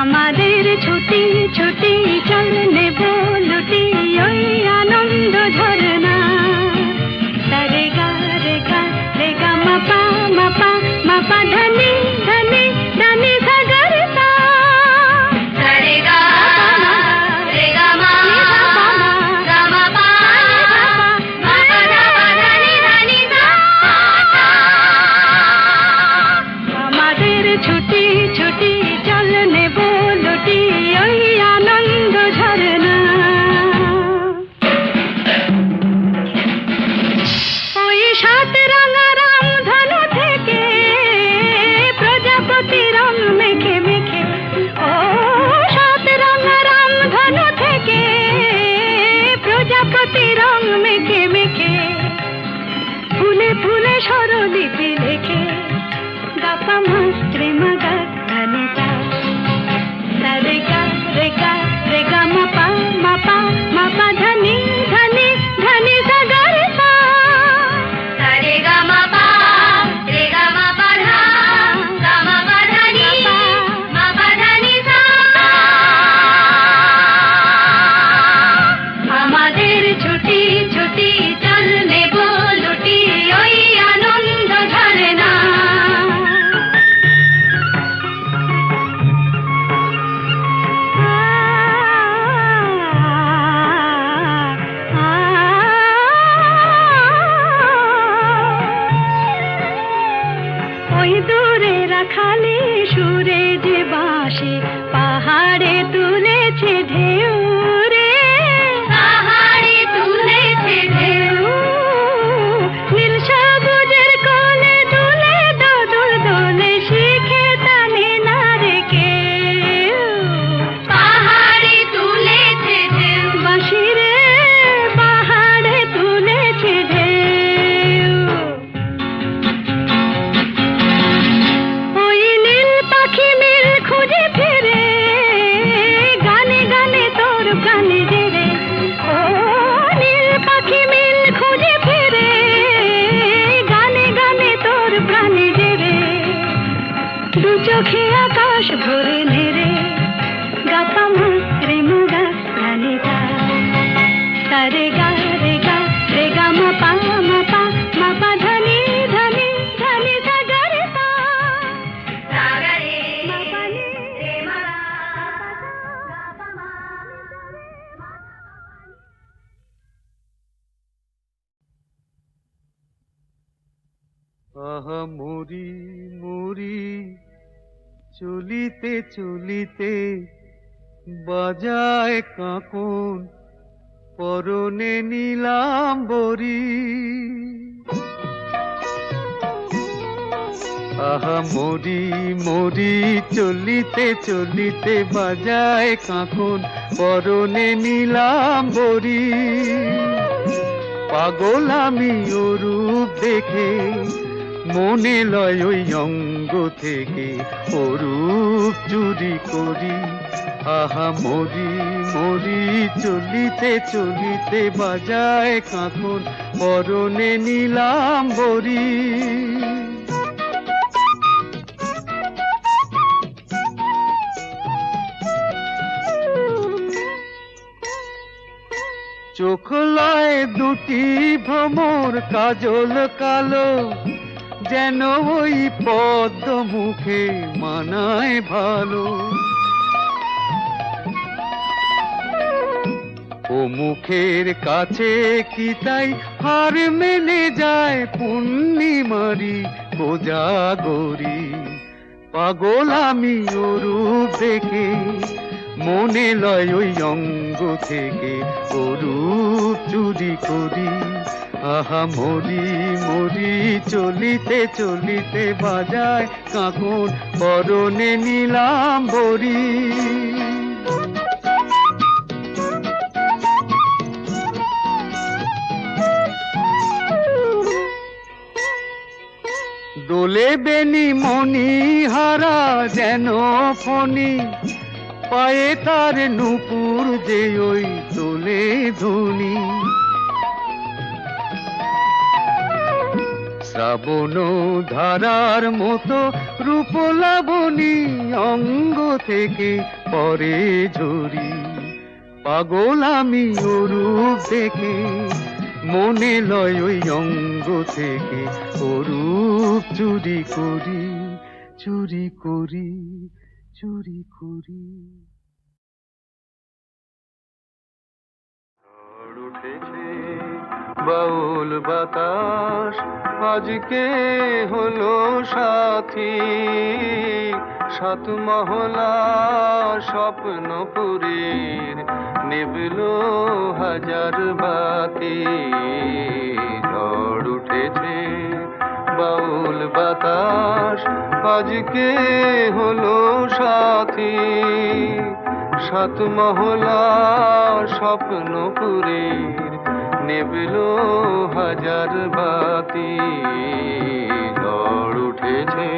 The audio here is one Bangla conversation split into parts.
আমাদের ছুটি ছুটি চল নেব লুটি ওই আনন্দ ঝরনা রে গা রে গা রে গা, মাপা মাপা মাপা, ধনি ধনি। पा চোখে আকাশ ভরে নেরে গাপা মাত্রে মুগা প্রাণীটা সারে গা রে গা রে গা মা পা মা পা মা পা ধনি ধনি ধনি সা সাগরে মা পা নি রে মা। গা পা মা আহা মরি মরি চলিতে চলিতে বাজায় কাঁকন, পরনে নিলাম বরি আহা, মরি মরি, চলিতে চলিতে বাজায় কাঁকন, পরনে নিলাম বরি পাগল আমি ওরূপ দেখে মনে লয় ওই অঙ্গ থেকে অরূপ চুরি করি, আহা মরি মরি, চলিতে চলিতে বাজায় কাঁখন পরনে নিলাম বরি। চোখ লয় দুটি ভ্রমর, কাজল কালো যেন ওই পদ্ম মুখে মানায় ভালো। ও মুখের কাছে কি তাই হার মেনে যায় পূর্ণিমারি কোজাগরি। পাগল আমি রূপ দেখে মনে লয় ওই অঙ্গ থেকে রূপ চুরি করি। আহা, মরি মরি, চলিতে চলিতে বাজায় কাকুন পরনে নিলাম বরি দোলে বেনি মনি হারা যেন ফনি পায়ে তার নুপুর যে ওই দোলে ধুনি। শ্রাবণ ধারার মতো রূপ লাবণী অঙ্গ থেকে পরে ঝরি। পাগল আমি অরূপ দেখে মনে লয় ওই অঙ্গ থেকে অরূপ চুরি করি চুরি করি চুরি করি। উঠেছে বাউল বাতাস, আজকে হলো সাথী। সাত মহলা স্বপ্নপুরীর নেবলো হাজার বাতি। ঝড় উঠেছে বাউল বাতাস, আজকে হলো সাথী। সাত মহলা স্বপ্নপুরীর নেবলো হাজার বাতি ঝড় উঠেছে।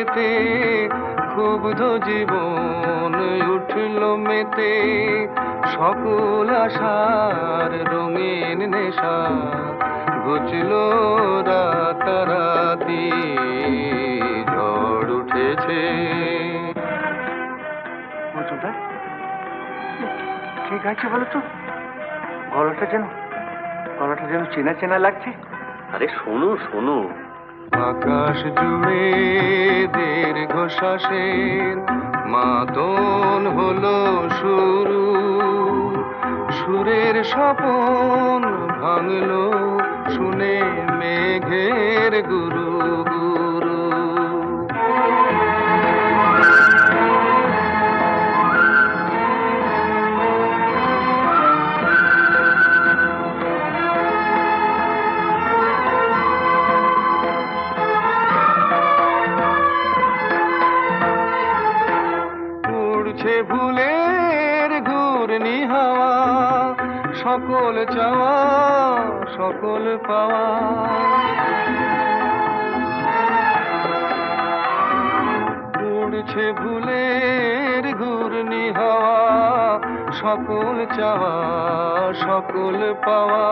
ঝঙ্কারেতে ক্ষুব্ধ জীবন উঠল মেতে। সকল আশার রঙিন নেশা ঘুচল রাতারাতি ঝড় উঠেছে। ঠিক আছে বলো তো গলাটা যেন গলাটা যেন চেনা চেনা লাগছে। আরে শোনো শোনো। আকাশ জুড়ে শ্বাসের মাতন হলো শুরু। সুরের স্বপন ভাঙলো শুনে মেঘের গুরু। গুরু সকল চাওয়া, সকল পাওয়া। উড়ছে ভুলের ঘূর্ণি হাওয়া, সকল চাওয়া, সকল পাওয়া।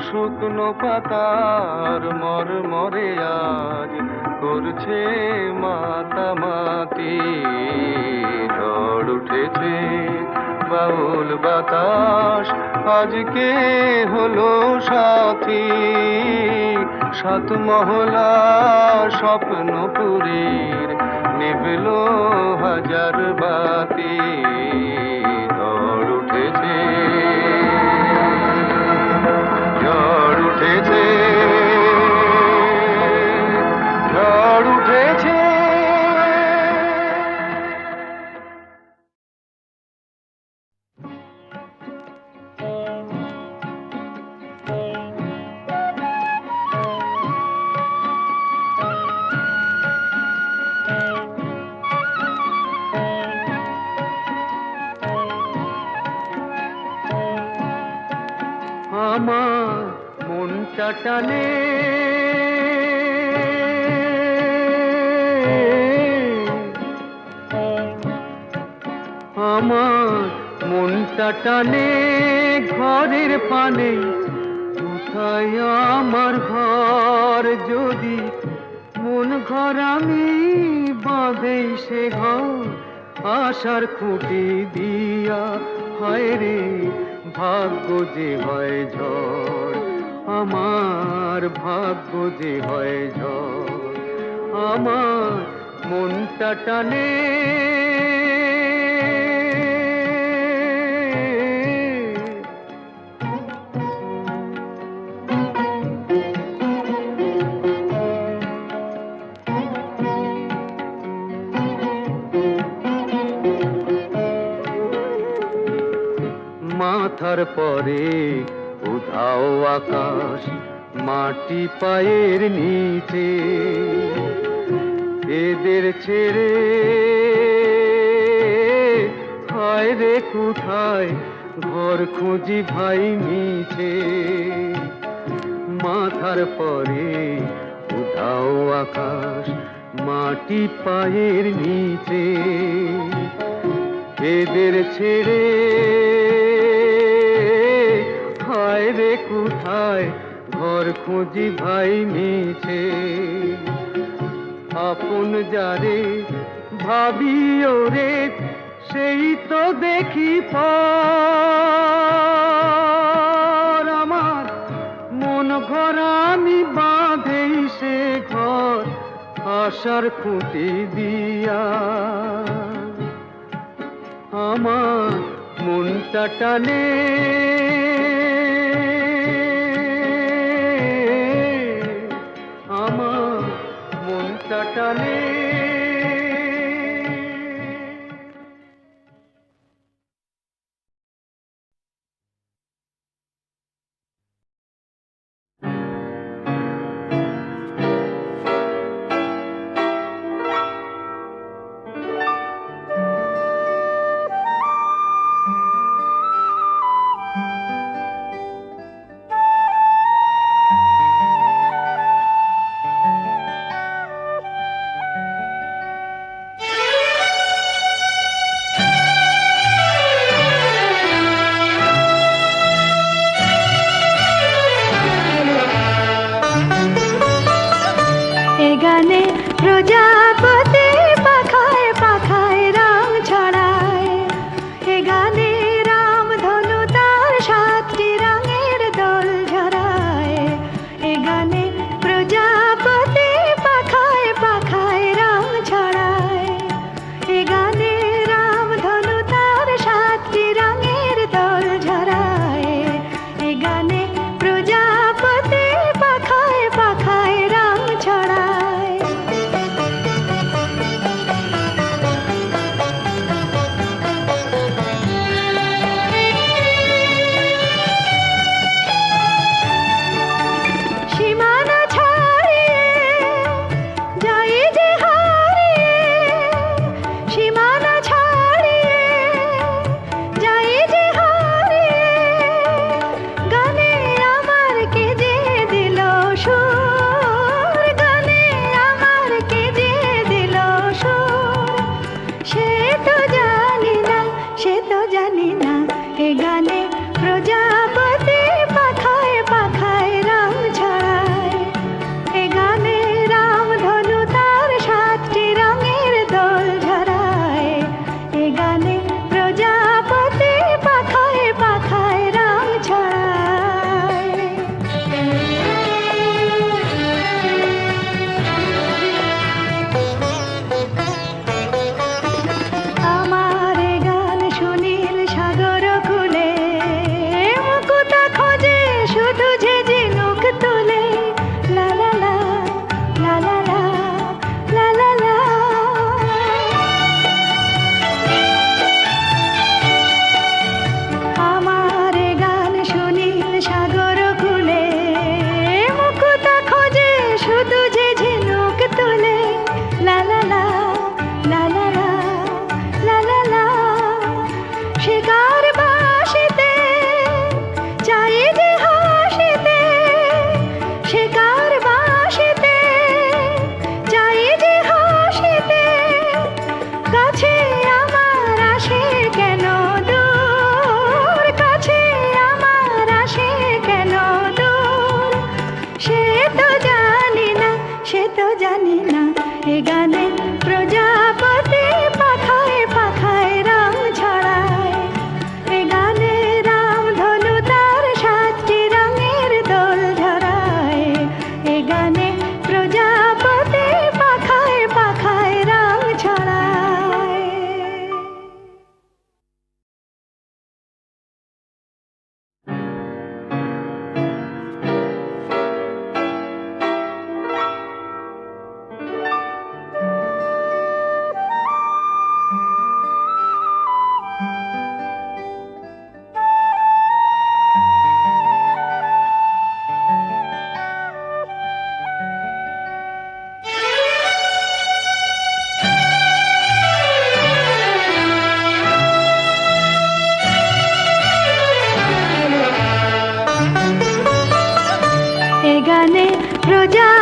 শুকনো পাতার মর মরে আজ করছে মাতামাতি, ঝড় উঠেছে। বাউল বাতাস। আজকে হলো সাথী। সাত মহলা স্বপ্নপুরীর নেবল হাজার বাতি। আমার মনটা টানে আমার মনটা টানে ঘরের পানে কোথায় আমার ঘর। যদি মন ঘর আমি বাঁধে সে ঘর আশার খুঁটি দিয়া, হয় রে, ভাগ্য যে হয় ঝড়, আমার ভাগ্য যে হয় ঝড়, আমার মনটা টানে। করে উধাও আকাশ, মাটি পায়ের নিচে। এদের ছেড়ে, হায় রে কোথায়, ঘর খুঁজি ভাই মিছে। মাথার পরে, উধাও আকাশ, মাটি পায়ের নিচে। এদের ছেড়ে রে কোথায়? ঘর খুঁজি ভাই মিছে। আপন যারে ভাবি রে, সেই তো দেখি আমার মন ঘরানি বাঁধেই সে ঘর, আশার খুঁটি দিয়া। আমার মনটা টানে চটানে জানি না এ গানে প্রজাপতি ya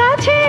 কাছে